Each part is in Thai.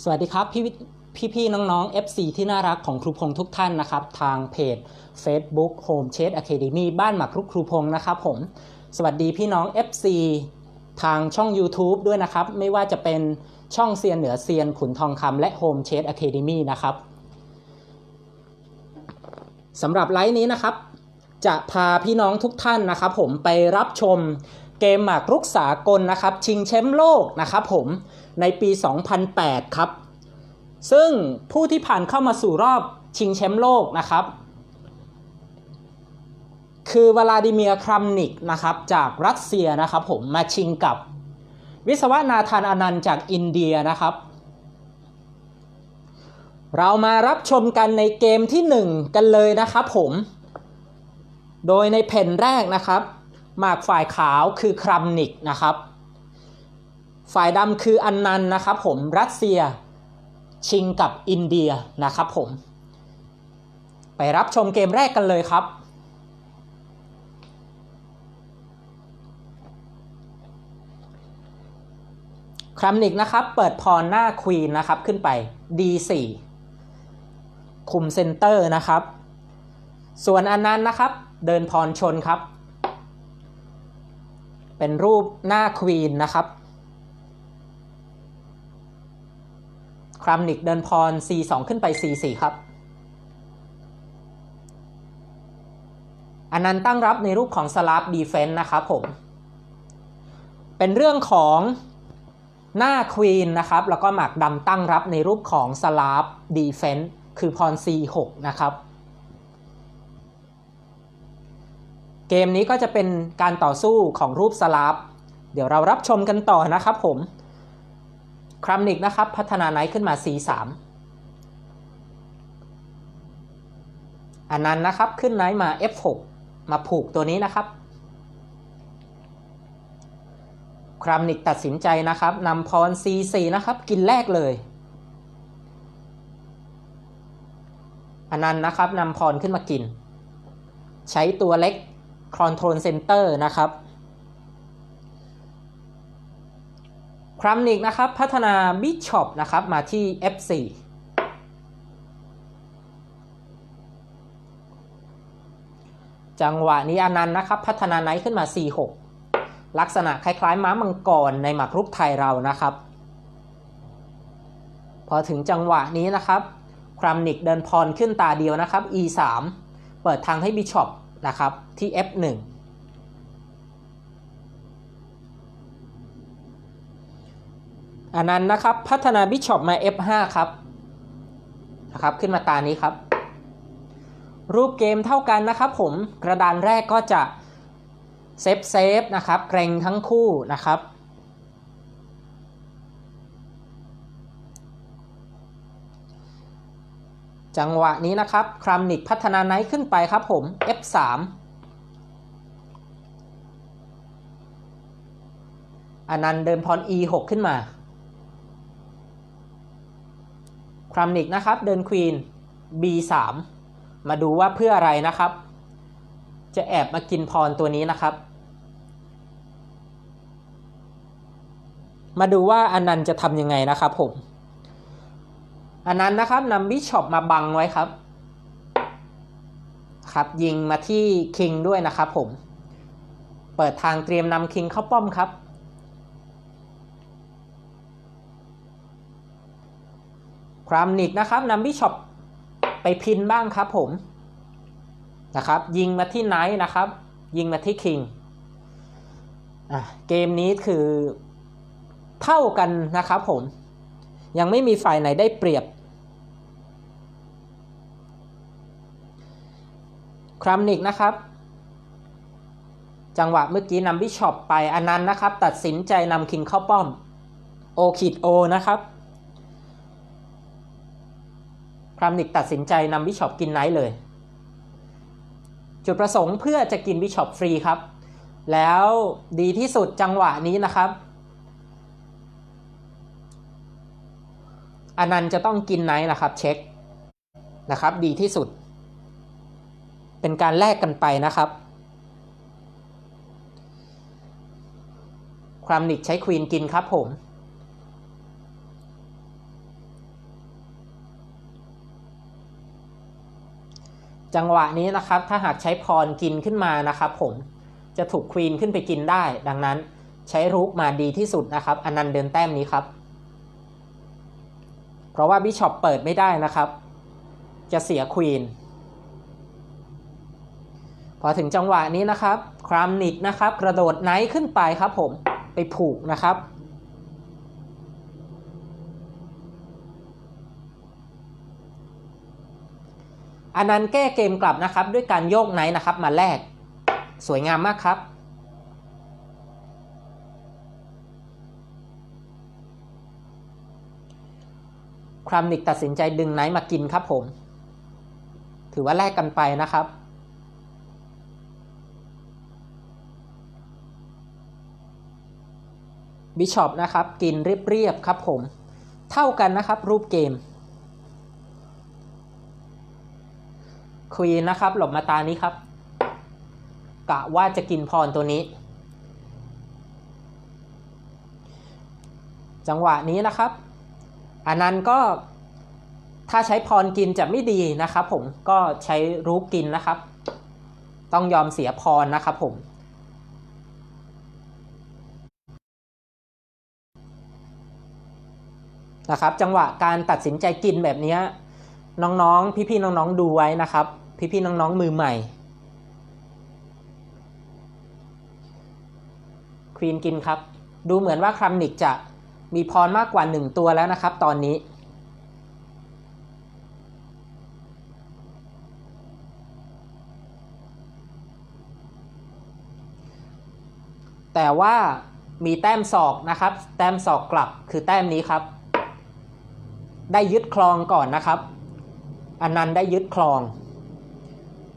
สวัสดีครับพี่พี่พี่น้องๆ FC ที่น่ารักของครูพงษ์ทุกท่านนะครับ ทางเพจ Facebook Home Chase Academy บ้านหมากรุกครูพงษ์นะครับผม สวัสดีพี่น้อง FC ทางช่อง YouTube ด้วยนะครับ ไม่ว่าจะเป็นช่องเซียนเหนือเซียนขุนทองคำและ Home Chase Academy นะครับสำหรับไลฟ์นี้นะครับ จะพาพี่น้องทุกท่านนะครับผมไปรับชมเกมหมากรุกสากลนะครับ ชิงแชมป์โลกนะครับผม ในปี 2008 ครับ ซึ่งผู้ที่ผ่านเข้ามาสู่รอบชิงแชมป์โลกนะครับ คือวลาดิเมียครัมนิกนะครับจากรัสเซียนะครับผมมาชิงกับ วิศวะนาธานอนันต์จากอินเดียนะครับ เรามารับชมกันในเกมที่ 1 กันเลยนะครับผม โดยในแผ่นแรกนะครับ หมากฝ่ายขาวคือครัมนิกนะครับ ฝ่ายดำคืออันนันนะครับผมรัสเซียชิงกับอินเดียนะครับผม ไปรับชมเกมแรกกันเลยครับครัมนิกนะครับ เปิดพรหน้าควีนนะครับขึ้นไป D4 คุมเซนเตอร์นะครับ ส่วนอันนั้นนะครับ เดินพรชนครับ เป็นรูปหน้าควีนนะครับ ครัมนิกเดินพร C2 ขึ้นไป C4 ครับอันนั้นตั้งรับในรูปของสลับดีเฟนต์นะครับผม เป็นเรื่องของหน้าควีนนะครับ แล้วก็หมากดำตั้งรับในรูปของสลับดีเฟนต์คือพร C6 นะครับ เกมนี้ก็จะเป็นการต่อสู้ของรูปสลับเดี๋ยวเรารับชมกันต่อนะครับผม ครัมนิกนะครับ พัฒนาไนท์ขึ้นมา C3 อันนั้นนะครับขึ้นไนท์มา F6 มาผูกตัวนี้นะครับ ครัมนิกตัดสินใจนะครับนำพร C4 นะครับ กินแรกเลยอันนั้นนะครับนำพรขึ้นมากิน ใช้ตัวเล็ก Control Center นะครับ ครัมนิกนะครับ พัฒนาบิชอปนะครับมาที่ F4 จังหวะนี้อนันต์นะครับ พัฒนาไนท์ขึ้นมา C6 ลักษณะคล้ายๆ ม้ามังกรในหมากรุกไทยเรานะครับ พอถึงจังหวะนี้นะครับ ครัมนิกเดินพรขึ้นตาเดียวนะครับ E3 เปิดทางให้บิชอปนะครับที่ F1 อันนั้นนะครับ พัฒนาบิชอปมา F5 ครับนะครับขึ้นมาตานี้ครับ รูปเกมเท่ากันนะครับผมกระดานแรกก็จะเซฟเซฟนะครับเกรงทั้งคู่นะครับจังหวะนี้นะครับ ครัมนิกพัฒนาไนท์ขึ้นไปครับผม F3 อันนั้นเดินพร E6 ขึ้นมา ครัมนิกนะครับเดินควีน B3 มาดูว่าเพื่ออะไรนะครับ จะแอบมากินพรตัวนี้นะครับ มาดูว่าอันนันจะทำยังไงนะครับผมอันนันนะครับนำบิชอปมาบังไว้ครับ ครับยิงมาที่คิงด้วยนะครับผม เปิดทางเตรียมนำคิงเข้าป้อมครับ รามนิกนะครับนำบิชอปไปพินบ้างครับผมนะครับ ยิงมาที่ไนท์นะครับ ยิงมาที่คิงเกมนี้คือเท่ากันนะครับผม ยังไม่มีฝ่ายไหนได้เปรียบครัมนิกนะครับ จังหวะเมื่อกี้นำบิชอปไปอันนั้นนะครับ ตัดสินใจนำคิงเข้าป้อม โอขีดโอนะครับ ครัมนิกตัดสินใจนำบิชอปกินไนท์เลย จุดประสงค์เพื่อจะกินบิชอปฟรีครับ แล้วดีที่สุดจังหวะนี้นะครับอันนั้นจะต้องกินไนท์นะครับเช็คนะครับดีที่สุด เป็นการแลกกันไปนะครับครัมนิกใช้ควีนกินครับผม จังหวะนี้นะครับถ้าหากใช้พรกินขึ้นมานะครับ ผมจะถูกควีนขึ้นไปกินได้ ดังนั้นใช้รุกมาดีที่สุดนะครับอนันต์เดินแต้มนี้ครับ เพราะว่าบิชอปเปิดไม่ได้นะครับ จะเสียควีนพอถึงจังหวะนี้นะครับ ครามนิกนะครับ กระโดดไนท์ขึ้นไปครับผมไปผูกนะครับ อันนั้นแก้เกมกลับนะครับ ด้วยการโยกไนท์นะครับ มาแลกสวยงามมากครับ ครามนิกตัดสินใจดึงไนท์มากินครับผม ถือว่าแลกกันไปนะครับบิชอปนะครับ กินเรียบๆครับผม เท่ากันนะครับรูปเกม ควีนนะครับ หลบมาตานี้ครับ กะว่าจะกินพรตัวนี้ จังหวะนี้นะครับอันนั้นก็ถ้าใช้พรกินจะไม่ดีนะครับผมก็ใช้รูปกินนะครับ ต้องยอมเสียพรนะครับผม นะครับ จังหวะการตัดสินใจกินแบบนี้น้องๆ พี่ๆ น้องๆ ดูไว้นะครับ พี่ๆน้องๆมือใหม่ควีนกินครับ ดูเหมือนว่าครัมนิกจะมีพรมากกว่า1ตัวแล้วนะครับ ตอนนี้ แต่ว่ามีแต้มศอกนะครับ แต้มศอกกลับคือแต้มนี้ครับ ได้ยึดคลองก่อนนะครับ อันนั้นได้ยึดคลอง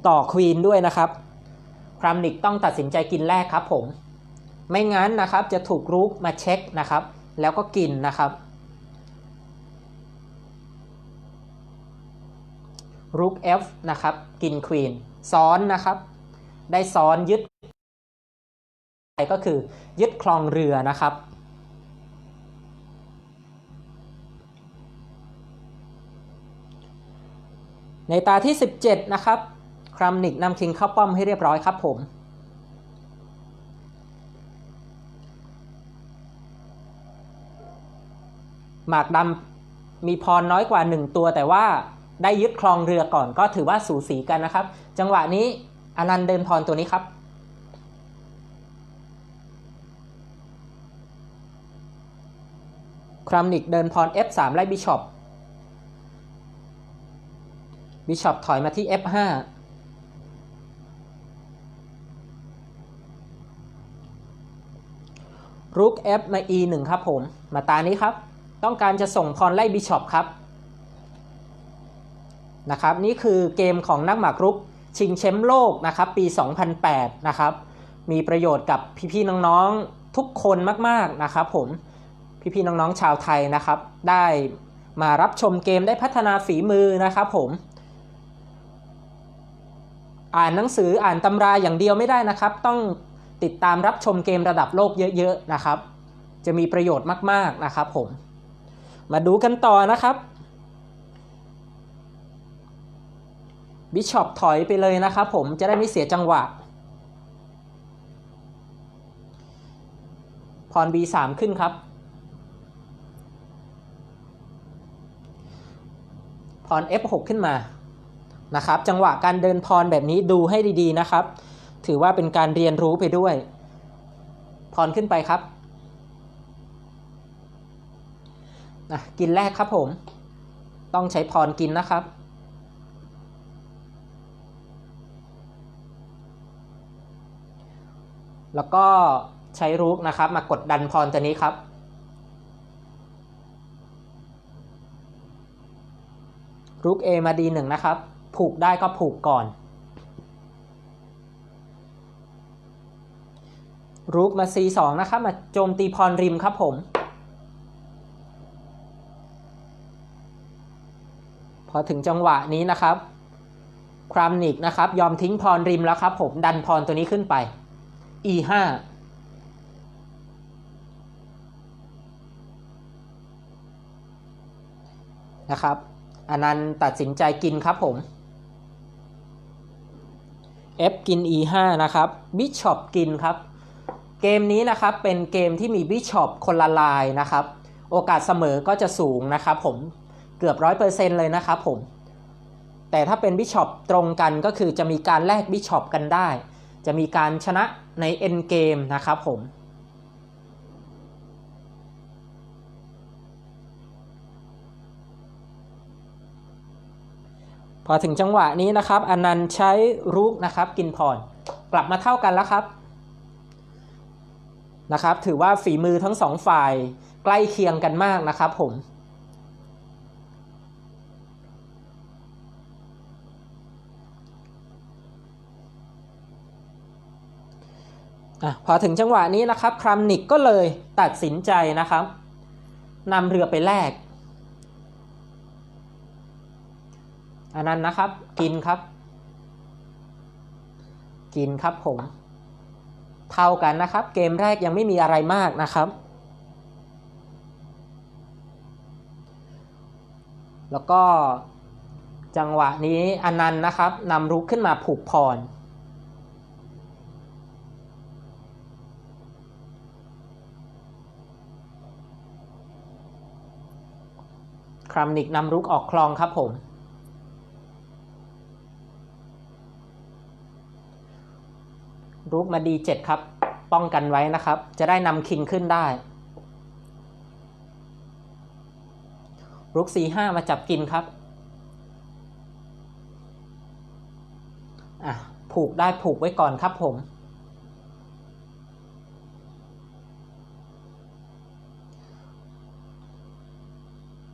ต่อควีนด้วยนะครับครัมนิกต้องตัดสินใจกินแรกครับผม ไม่งั้นนะครับจะถูกรูกมาเช็คนะครับ แล้วก็กินนะครับรูก F นะครับ กินควีนซ้อนนะครับ ได้ซ้อนยึดก็คือยึดคลองเรือนะครับในตาที่ 17 นะครับ ครัมนิกนำคิงเข้าป้อมให้เรียบร้อยครับผม หมากดำมีพรน้อยกว่า 1 ตัวแต่ว่าได้ยึดคลองเรือก่อนก็ถือว่าสูสีกันนะครับ จังหวะนี้อนันต์เดินพรตัวนี้ครับครัมนิกเดินพร F3 ไล่บิชอปบิชอปถอยมาที่ F5 รุก F มา E1 ครับผม มาตานี้ครับ ต้องการจะส่งพรไล่บิชอปครับนะครับนี่คือเกมของนักหมากรุกชิงแชมป์โลกนะครับปี 2008 นะครับ มีประโยชน์กับพี่ๆน้องๆทุกคนมากๆนะครับผมพี่ๆน้องๆชาวไทยนะครับ ได้มารับชมเกมได้พัฒนาฝีมือนะครับผม อ่านหนังสืออ่านตำราอย่างเดียวไม่ได้นะครับ ต้อง ติดตามรับชมเกมระดับโลกเยอะๆนะครับ จะมีประโยชน์มากๆนะครับผม มาดูกันต่อนะครับบิชอปถอยไปเลยนะครับผมจะได้ไม่เสียจังหวะ พร B3 ขึ้นครับ พร F6 ขึ้นมานะครับ จังหวะการเดินพรแบบนี้ดูให้ดีๆนะครับ ถือว่าเป็นการเรียนรู้ไปด้วยพรขึ้นไปครับนะกินแรกครับผม ต้องใช้พรกินนะครับ แล้วก็ใช้รูกนะครับ มากดดันพรตัวนี้ครับ รูก A มา D1 นะครับ ผูกได้ก็ผูกก่อน รูกมา C2 นะครับ มาโจมตีพรริมครับผมพอถึงจังหวะนี้นะครับครามนิกนะครับ ยอมทิ้งพรริมแล้วครับผมดันพรตัวนี้ขึ้นไป E5 นะครับอันนั้นตัดสินใจกินครับผม F กิน E 5 นะครับ บิชอปกินครับ เกมนี้นะครับเป็นเกมที่มีบิชอปคนละลายนะครับ โอกาสเสมอก็จะสูงนะครับผมเกือบร้อยเปอร์เซ็นต์เลยนะครับผม แต่ถ้าเป็นบิชอปตรงกันก็คือจะมีการแลกบิชอปกันได้ จะมีการชนะในเอ็นเกมนะครับผมพอถึงจังหวะนี้นะครับอนันต์ใช้รุกนะครับ กินพร กลับมาเท่ากันแล้วครับ นะครับ ถือว่าฝีมือทั้งสองฝ่ายใกล้เคียงกันมากนะครับผมอพอถึงจังหวะนี้นะครับครัมนิกก็เลยตัดสินใจนะครับนำเรือไปแลกอันนั้นนะครับกินครับ กินครับผม เท่ากันนะครับ เกมแรกยังไม่มีอะไรมากนะครับ แล้วก็จังหวะนี้อนันต์นะครับนำรุกขึ้นมาผูกพร ครัมนิกนำรุกออกคลองครับผม รุกมาดีเจ็ดครับ ป้องกันไว้นะครับ จะได้นำคิงขึ้นได้รุกสี่ห้ามาจับกินครับอะผูกได้ผูกไว้ก่อนครับผม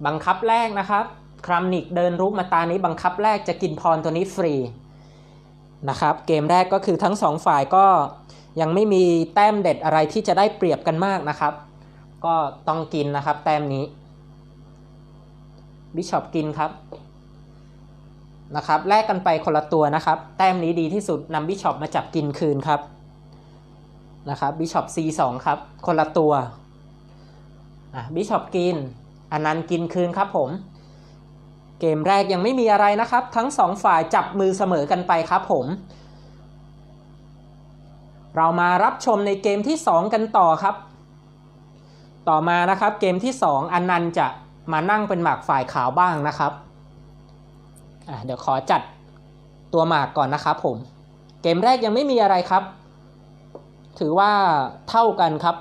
บังคับแรกนะครับ ครัมนิกเดินรุกมาตานี้บังคับแรกจะกินพรตัวนี้ฟรี นะครับ เกมแรกก็คือทั้งสองฝ่ายก็ยังไม่มีแต้มเด็ดอะไรที่จะได้เปรียบกันมากนะครับ ก็ต้องกินนะครับ แต้มนี้บิชอปกินครับนะครับแลกกันไปคนละตัวนะครับ แต้มนี้ดีที่สุดนำบิชอปมาจับกินคืนครับนะครับบิชอป C2 ครับ คนละตัวอะบิชอปกินอันนั้นกินคืนครับผม เกมแรกยังไม่มีอะไรนะครับ ทั้งสองฝ่ายจับมือเสมอกันไปครับผม เรามารับชมในเกมที่ 2 กันต่อครับ ต่อมานะครับเกมที่ 2 อันนันต์จะมานั่งเป็นหมากฝ่ายขาวบ้างนะครับเดี๋ยวขอจัดตัวหมากก่อนนะครับผม เกมแรกยังไม่มีอะไรครับ ถือว่าเท่ากันครับ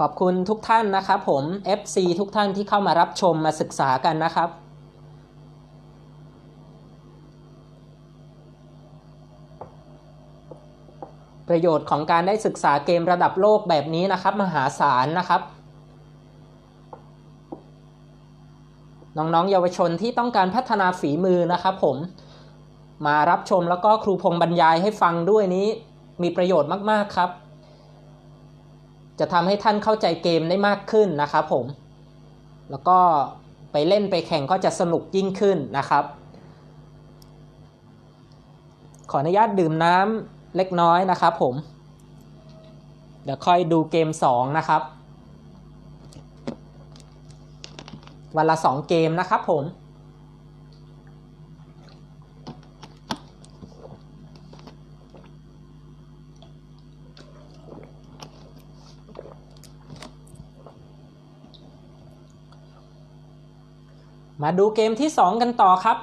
ขอบคุณทุกท่านนะครับผม FC ทุกท่านที่เข้ามารับชมมาศึกษากันนะครับประโยชน์ของการได้ศึกษาเกมระดับโลกแบบนี้นะครับ มหาศาลนะครับ น้องๆเยาวชนที่ต้องการพัฒนาฝีมือนะครับผมมารับชมแล้วก็ครูพงบรรยายให้ฟังด้วยนี้มีประโยชน์มากๆครับ จะทำให้ท่านเข้าใจเกมได้มากขึ้นนะครับผม แล้วก็ไปเล่นไปแข่งก็จะสนุกยิ่งขึ้นนะครับ ขออนุญาตดื่มน้ำเล็กน้อยนะครับผม เดี๋ยวค่อยดูเกม 2 นะครับ วันละ 2 เกมนะครับผม มาดูเกมที่ 2 กันต่อครับ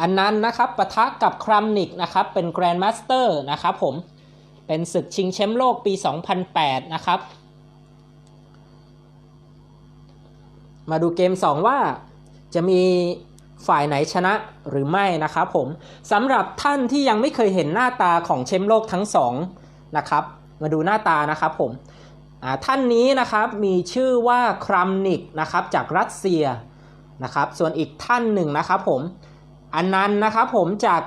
อันนั้นนะครับปะทะกับครัมนิกนะครับ เป็นแกรนด์มาสเตอร์นะครับผม เป็นศึกชิงแชมป์โลกปี 2008 นะครับ มาดูเกม 2 ว่าจะมีฝ่ายไหนชนะหรือไม่นะครับผมสำหรับท่านที่ยังไม่เคยเห็นหน้าตาของแชมป์โลกทั้งสองนะครับ มาดูหน้าตานะครับผมท่านนี้นะครับมีชื่อว่าครัมนิกนะครับจากรัสเซีย นะครับ ส่วนอีกท่านหนึ่งนะครับผมอันนั้นนะครับผมจาก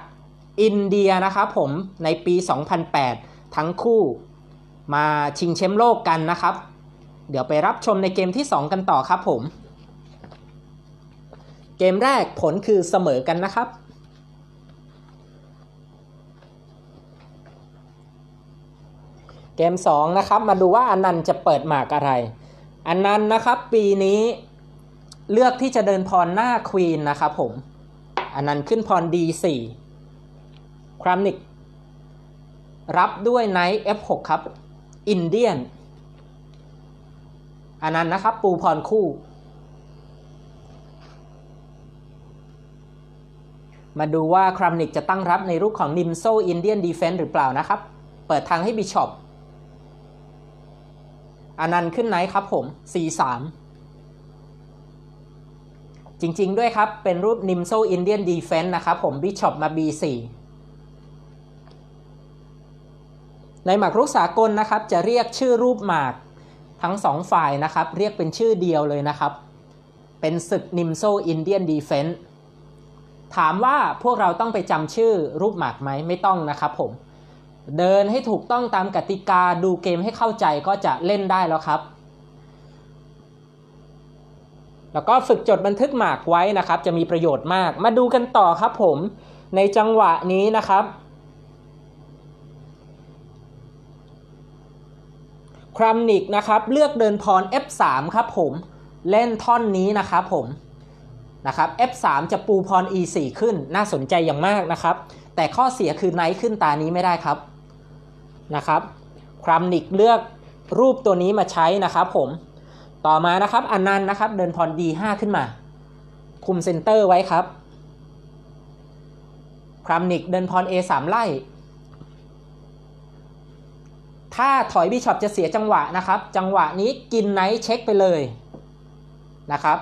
อินเดียนะครับผมในปี 2008 ทั้งคู่มาชิงแชมป์โลกกันนะครับ เดี๋ยวไปรับชมในเกมที่ 2 กันต่อครับผม เกมแรกผลคือเสมอกันนะครับเกม 2 นะครับ มาดูว่าอันนันต์จะเปิดหมากอะไร อันนันต์นะครับ ปีนี้ เลือกที่จะเดินพรหน้าควีนนะครับผม อันนั้นขึ้นพร D4 ครัมนิก รับด้วยไนท์ F6 ครับ อินเดียน อันนั้นนะครับ ปูพรคู่ มาดูว่าครัมนิกจะตั้งรับในรูปของนิมโซอินเดียนดีเฟน s ์หรือเปล่านะครับ เปิดทางให้บิชอปอันนั้นขึ้นไนท์ครับผม C3 จริง ๆ ด้วยครับ เป็นรูป Nimso Indian Defense นะครับผม Bishop มา B4 ในหมากรุกสากลนะครับ จะเรียกชื่อรูปหมากทั้งสองฝ่ายนะครับ เรียกเป็นชื่อเดียวเลยนะครับ เป็นศึก Nimso Indian Defense ถามว่าพวกเราต้องไปจำชื่อรูปหมากไหมไม่ต้องนะครับผม เดินให้ถูกต้องตามกติกาดูเกมให้เข้าใจก็จะเล่นได้แล้วครับ แล้วก็ฝึกจดบันทึกหมากไว้นะครับ จะมีประโยชน์มาก มาดูกันต่อครับผม ในจังหวะนี้นะครับ ครัมนิกนะครับ เลือกเดินพร F3 ครับผม เล่นท่อนนี้นะครับผม นะครับ F3 จะปูพร E4 ขึ้น น่าสนใจอย่างมากนะครับ แต่ข้อเสียคือไนท์ขึ้นตานี้ไม่ได้ครับ นะครับ ครัมนิกเลือกรูปตัวนี้มาใช้นะครับผม ต่อมานะครับอันนันนะครับ เดินพร D5 ขึ้นมา คุมเซนเตอร์ไว้ครับครัมนิกเดินพร A3 ไล่ ถ้าถอยบิชอปจะเสียจังหวะนะครับ จังหวะนี้กินไนท์เช็คไปเลยนะครับ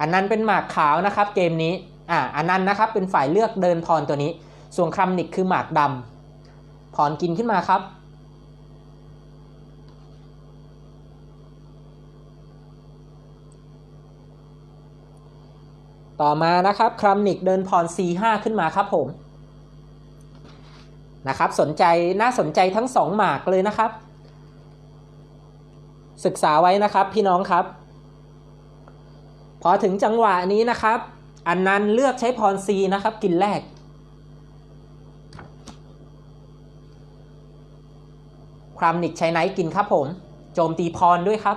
อันนั้นเป็นหมากขาวนะครับ เกมนี้อ่าอันนั้นนะครับเป็นฝ่ายเลือกเดินพรตัวนี้ ส่วนครัมนิกคือหมากดำพรกินขึ้นมาครับ ต่อมานะครับครัมนิกเดินพร C5 ขึ้นมาครับผมนะครับสนใจน่าสนใจทั้งสองหมากเลยนะครับ ศึกษาไว้นะครับพี่น้องครับ พอถึงจังหวะนี้นะครับ อันนั้นเลือกใช้พร C นะครับ กินแรก ครัมนิกใช้ไนท์กินครับผม โจมตีพรด้วยครับ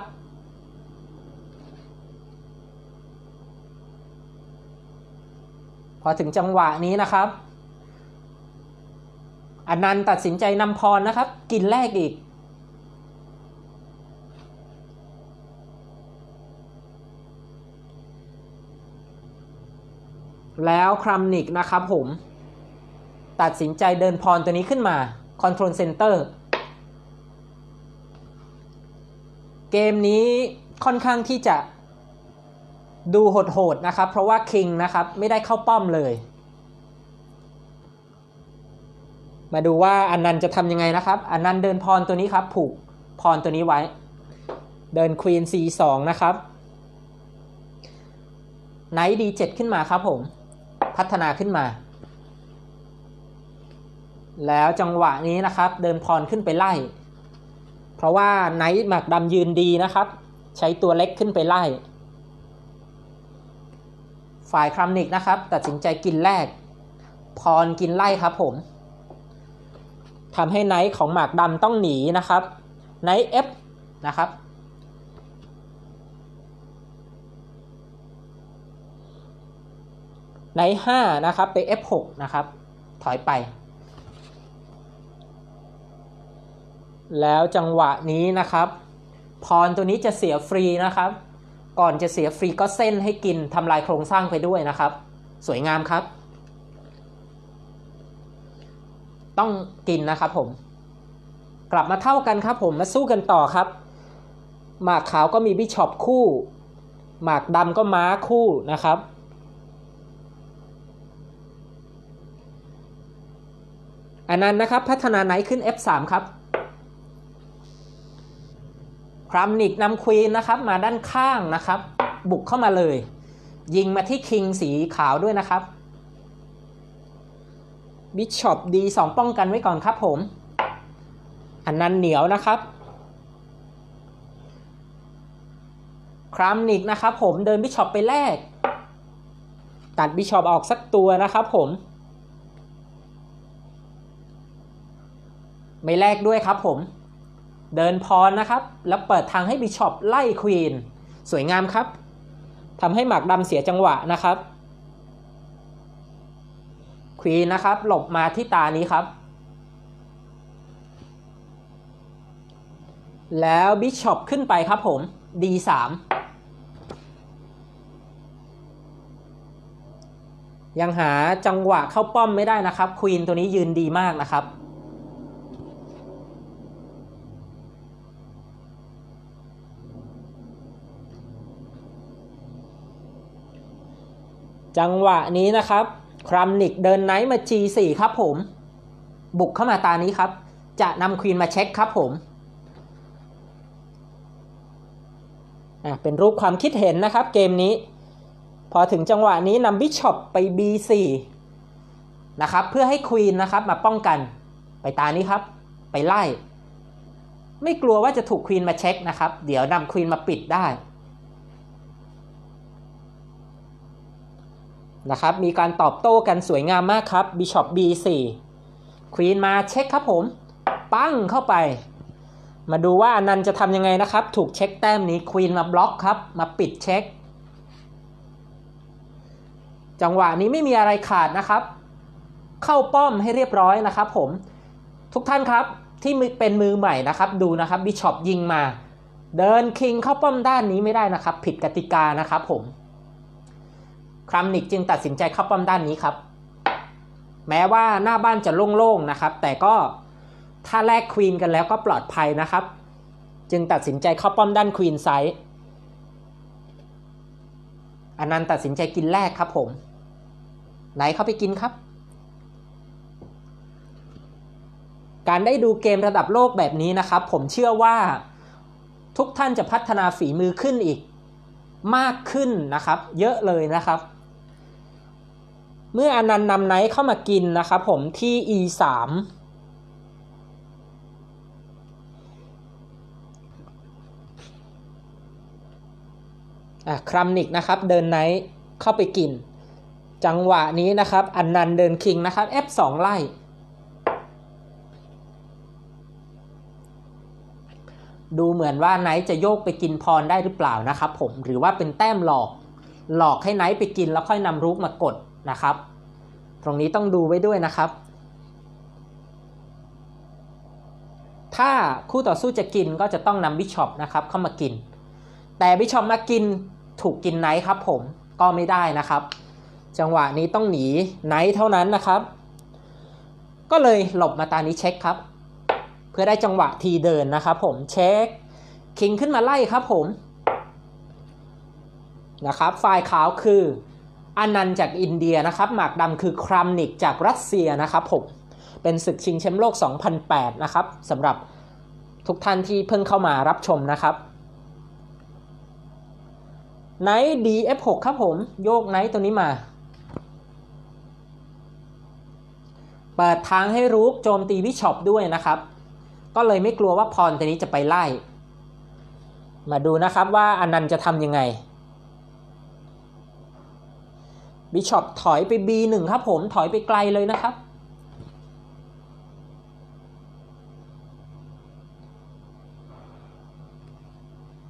พอถึงจังหวะนี้นะครับอันนันต์ตัดสินใจนำพรนะครับ กินแรกอีก แล้วครัมนิกนะครับผม ตัดสินใจเดินพรตัวนี้ขึ้นมา Control Center เกมนี้ค่อนข้างที่จะ ดูโหดๆนะครับ เพราะว่าคิงนะครับไม่ได้เข้าป้อมเลย มาดูว่าอันนันจะทำยังไงนะครับ อันนันเดินพรตัวนี้ครับผูกพรตัวนี้ไว้ เดินควีน C2 นะครับไนท์ D7 ขึ้นมาครับผม พัฒนาขึ้นมา แล้วจังหวะนี้นะครับ เดินพรขึ้นไปไล่ เพราะว่าไนท์หมักดำยืนดีนะครับ ใช้ตัวเล็กขึ้นไปไล่ ฝ่ายครัมนิกนะครับ ตัดสินใจกินแรก พรกินไล่ครับผมทำให้ไนท์ของหมากดำต้องหนีนะครับไนท์ F นะครับไนท์5นะครับไป F6 นะครับ ถอยไป แล้วจังหวะนี้นะครับ พรตัวนี้จะเสียฟรีนะครับ ก่อนจะเสียฟรีก็เส้นให้กินทำลายโครงสร้างไปด้วยนะครับ สวยงามครับ ต้องกินนะครับผม กลับมาเท่ากันครับผมมาสู้กันต่อครับ หมากขาวก็มีบิชอปคู่ หมากดำก็ม้าคู่นะครับอันนั้นนะครับ พัฒนาไนท์ขึ้น F3 ครับ ครัมนิกนำควีนนะครับมาด้านข้างนะครับ บุกเข้ามาเลย ยิงมาที่คิงสีขาวด้วยนะครับบิชอป D2 ป้องกันไว้ก่อนครับผม อันนั้นเหนียวนะครับ ครัมนิกนะครับผมเดินบิชอปไปแลกตัดบิชอปออกสักตัวนะครับผมไม่แลกด้วยครับผม เดินพรนะครับ แล้วเปิดทางให้บิชอปไล่ควีนสวยงามครับทำให้หมากดำเสียจังหวะนะครับควีนนะครับ หลบมาที่ตานี้ครับ แล้วบิชอปขึ้นไปครับผม D3 ยังหาจังหวะเข้าป้อมไม่ได้นะครับ ควีนตัวนี้ยืนดีมากนะครับ จังหวะนี้นะครับครัมนิกเดินไนท์มา G4 ครับผม บุกเข้ามาตานี้ครับ จะนำควีนมาเช็คครับผมอะเป็นรูปความคิดเห็นนะครับเกมนี้ พอถึงจังหวะนี้นำบิชอปไป B4 นะครับเพื่อให้ควีนนะครับมาป้องกันไปตานี้ครับ ไปไล่ ไม่กลัวว่าจะถูกควีนมาเช็คนะครับ เดี๋ยวนำควีนมาปิดได้ นะครับ มีการตอบโต้กันสวยงามมากครับบิชอป B4 ควีนมาเช็คครับผม ปั้งเข้าไป มาดูว่านันจะทำยังไงนะครับ ถูกเช็คแต้มนี้ควีนมาบล็อกครับ มาปิดเช็ค จังหวะนี้ไม่มีอะไรขาดนะครับ เข้าป้อมให้เรียบร้อยนะครับผม ทุกท่านครับที่เป็นมือใหม่นะครับ ดูนะครับบิชอปยิงมา เดินคิงเข้าป้อมด้านนี้ไม่ได้นะครับ ผิดกติกานะครับผม ครัมนิกจึงตัดสินใจเข้าป้อมด้านนี้ครับ แม้ว่าหน้าบ้านจะโล่งๆนะครับ แต่ก็ถ้าแลกควีนกันแล้วก็ปลอดภัยนะครับ จึงตัดสินใจเข้าป้อมด้านควีนไซด์อนันนั้นตัดสินใจกินแรกครับผม ไหนเข้าไปกินครับ การได้ดูเกมระดับโลกแบบนี้นะครับ ผมเชื่อว่าทุกท่านจะพัฒนาฝีมือขึ้นอีก มากขึ้นนะครับ เยอะเลยนะครับ เมื่ออนันต์นำไนท์เข้ามากินนะครับผมที่ e 3อะครัมนิกนะครับเดินไนท์เข้าไปกิน จังหวะนี้นะครับอันนันเดินคิงนะครับ F2 ไล่ดูเหมือนว่าไนท์จะโยกไปกินพรได้หรือเปล่านะครับผมหรือว่าเป็นแต้มหลอก หลอกให้ไนท์ไปกินแล้วค่อยนำรุกมากด นะครับ ตรงนี้ต้องดูไว้ด้วยนะครับ ถ้าคู่ต่อสู้จะกินก็จะต้องนำบิชอปนะครับเข้ามากิน แต่บิชอปมากินถูกกินไนท์ครับผมก็ไม่ได้นะครับ จังหวะนี้ต้องหนีไนท์เท่านั้นนะครับ ก็เลยหลบมาตานี้เช็คครับ เพื่อได้จังหวะทีเดินนะครับผมเช็คคิงขึ้นมาไล่ครับผมนะครับ ฝ่ายขาวคือ อานันต์จากอินเดียนะครับ หมากดำคือครัมนิกจากรัสเซียนะครับผมเป็นศึกชิงแชมป์โลก 2008 นะครับสำหรับทุกท่านที่เพิ่งเข้ามารับชมนะครับไนท์ DF6 ครับผม โยกไนท์ตัวนี้มา เปิดทางให้รูกโจมตีวิชอปด้วยนะครับ ก็เลยไม่กลัวว่าพรตัวนี้จะไปไล่ มาดูนะครับว่าอนันต์จะทำยังไง บิชอปถอยไป B1 ครับผมถอยไปไกลเลยนะครับ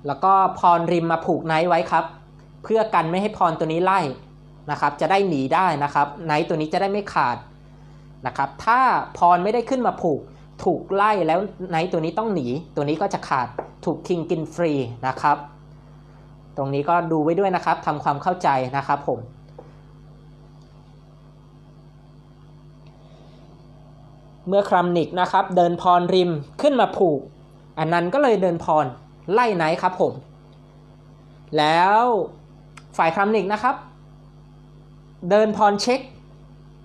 แล้วก็พรริมมาผูกไนท์ไว้ครับ เพื่อกันไม่ให้พรตัวนี้ไล่นะครับ จะได้หนีได้นะครับไนท์ตัวนี้จะได้ไม่ขาดนะครับ ถ้าพรไม่ได้ขึ้นมาผูกถูกไล่แล้วไนท์ตัวนี้ต้องหนี ตัวนี้ก็จะขาดถูกคิงกินฟรีนะครับ ตรงนี้ก็ดูไว้ด้วยนะครับทำความเข้าใจนะครับผม เมื่อครัมนิกนะครับเดินพรริมขึ้นมาผูก อันนั้นก็เลยเดินพรไล่ไนท์ครับผม แล้วฝ่ายครัมนิกนะครับ เดินพรเช็ค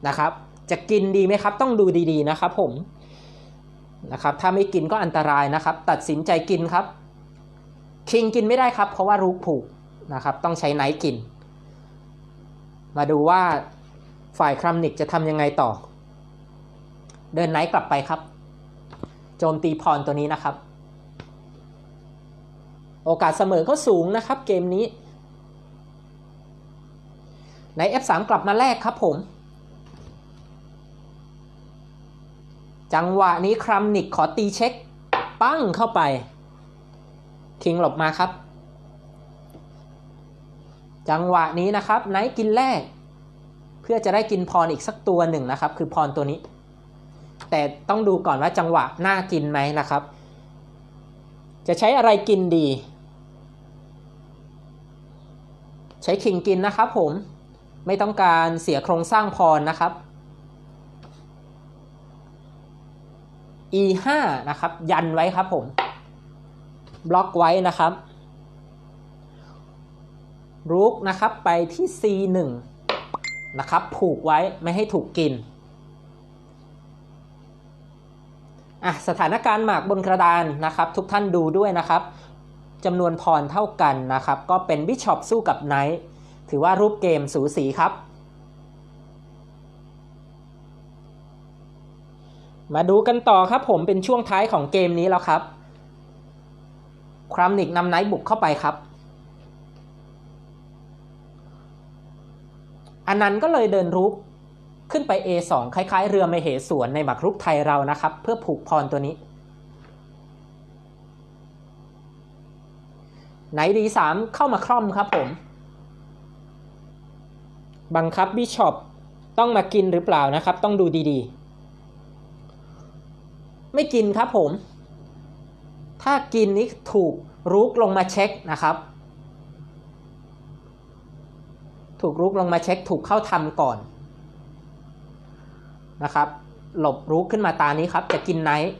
นะครับ จะกินดีไหมครับ ต้องดูดีๆนะครับผมนะครับถ้าไม่กินก็อันตรายนะครับ ตัดสินใจกินครับ คิงกินไม่ได้ครับ เพราะว่ารูกผูกนะครับ ต้องใช้ไนท์กิน มาดูว่าฝ่ายครัมนิกจะทำยังไงต่อ เดินไนท์กลับไปครับ โจมตีพรตัวนี้นะครับ โอกาสเสมอก็สูงนะครับเกมนี้ใน F3 กลับมาแรกครับผม จังหวะนี้ครัมนิกขอตีเช็ค ปั้งเข้าไป คิงหลบมาครับ จังหวะนี้นะครับไนท์กินแรก เพื่อจะได้กินพรอีกสักตัวหนึ่งนะครับ คือพรตัวนี้ แต่ต้องดูก่อนว่าจังหวะน่ากินไหมนะครับ จะใช้อะไรกินดี ใช้คิงกินนะครับผมไม่ต้องการเสียโครงสร้างพรนะครับ e 5 นะครับ ยันไว้ครับผม บล็อกไว้นะครับ รุกนะครับไปที่ c 1 นะครับ ผูกไว้ไม่ให้ถูกกิน อะสถานการณ์หมากบนกระดานนะครับ ทุกท่านดูด้วยนะครับจำนวนพรเท่ากันนะครับ ก็เป็นบิชอปสู้กับไนท์ถือว่ารูปเกมสูสีครับ มาดูกันต่อครับผมเป็นช่วงท้ายของเกมนี้แล้วครับ ครัมนิกนำไนท์บุกเข้าไปครับอันนั้นก็เลยเดินรุก ขึ้นไป A2 คล้ายๆ เรือมเหสวนในหมากรุกไทยเรานะครับ เพื่อผูกพรตัวนี้ ไหนดีสามเข้ามาคร่อมครับผม บังคับบิชอปต้องมากินหรือเปล่านะครับ ต้องดูดีๆ ไม่กินครับผม ถ้ากินนี้ถูกรุกลงมาเช็คนะครับ ถูกรุกลงมาเช็คถูกเข้าทำก่อน นะครับ หลบรุกขึ้นมาตานี้ครับ จะกินไนท์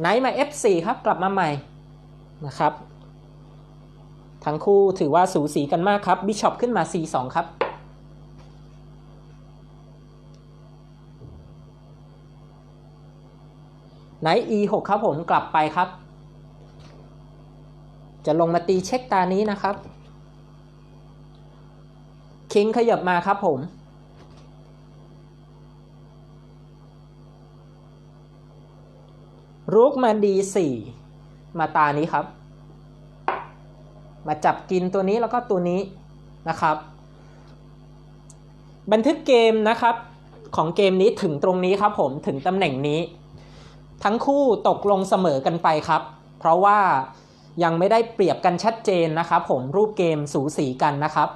ไนท์มา F4 ครับกลับมาใหม่นะครับ ทั้งคู่ถือว่าสูสีกันมากครับบิชอปขึ้นมา C2 ครับไนท์ E6 ครับผมกลับไปครับ จะลงมาตีเช็คตานี้นะครับ คิงขยับมาครับผม รุกมา D4 มาตานี้ครับ มาจับกินตัวนี้แล้วก็ตัวนี้นะครับ บันทึกเกมนะครับของเกมนี้ถึงตรงนี้ครับผมถึงตำแหน่งนี้ ทั้งคู่ตกลงเสมอกันไปครับ เพราะว่ายังไม่ได้เปรียบกันชัดเจนนะครับผมรูปเกมสูสีกันนะครับ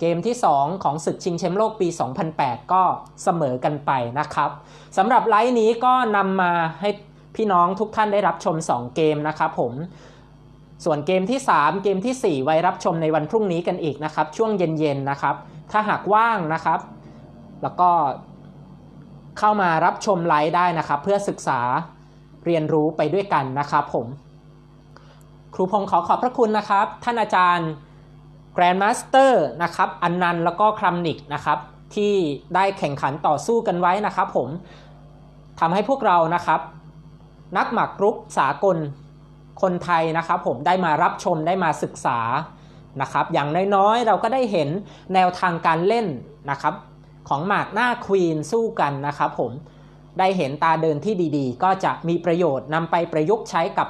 เกมที่ 2 ของศึกชิงแชมป์โลกปี 2008 ก็เสมอกันไปนะครับสำหรับไลฟ์นี้ก็นำมาให้พี่น้องทุกท่านได้รับชม 2 เกมนะครับผมส่วนเกมที่ 3 เกมทีสี่ 4 ไว้รับชมในวันพรุ่งนี้กันอีกนะครับ ช่วงเย็นๆนะครับ ถ้าหากว่างนะครับ แล้วก็เข้ามารับชมไลฟ์ได้นะครับ เพื่อศึกษาเรียนรู้ไปด้วยกันนะครับผม ครูพงศ์ขอขอบพระคุณนะครับ ท่านอาจารย์ รนด์มาสเตอร์นะครับอันนันแล้วก็ครัมนิกนะครับที่ได้แข่งขันต่อสู้กันไว้นะครับผมทำให้พวกเรานะครับ นักหมากรุกสากลคนไทยนะครับ ผมได้มารับชมได้มาศึกษานะครับ อย่างน้อยๆ เราก็ได้เห็นแนวทางการเล่นนะครับ ของหมากหน้าควีนสู้กันนะครับผมได้เห็นตาเดินที่ดีๆ ก็จะมีประโยชน์นำไปประยุกต์ใช้กับ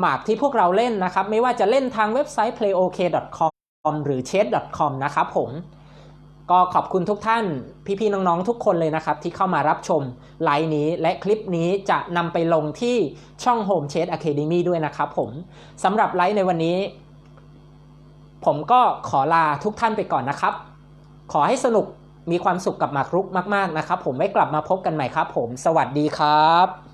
หมากที่พวกเราเล่นนะครับ ไม่ว่าจะเล่นทางเว็บไซต์ playok.com หรือ chess.com นะครับผมก็ขอบคุณทุกท่านพี่ๆน้องๆทุกคนเลยนะครับ ที่เข้ามารับชมไลน์นี้ และคลิปนี้จะนำไปลงที่ช่อง Home Chess Academy ด้วยนะครับผมสำหรับไลฟ์ในวันนี้ ผมก็ขอลาทุกท่านไปก่อนนะครับ ขอให้สนุกมีความสุขกับหมากรุกมาก ๆนะครับ ผมไว้กลับมาพบกันใหม่ครับ ผม สวัสดีครับ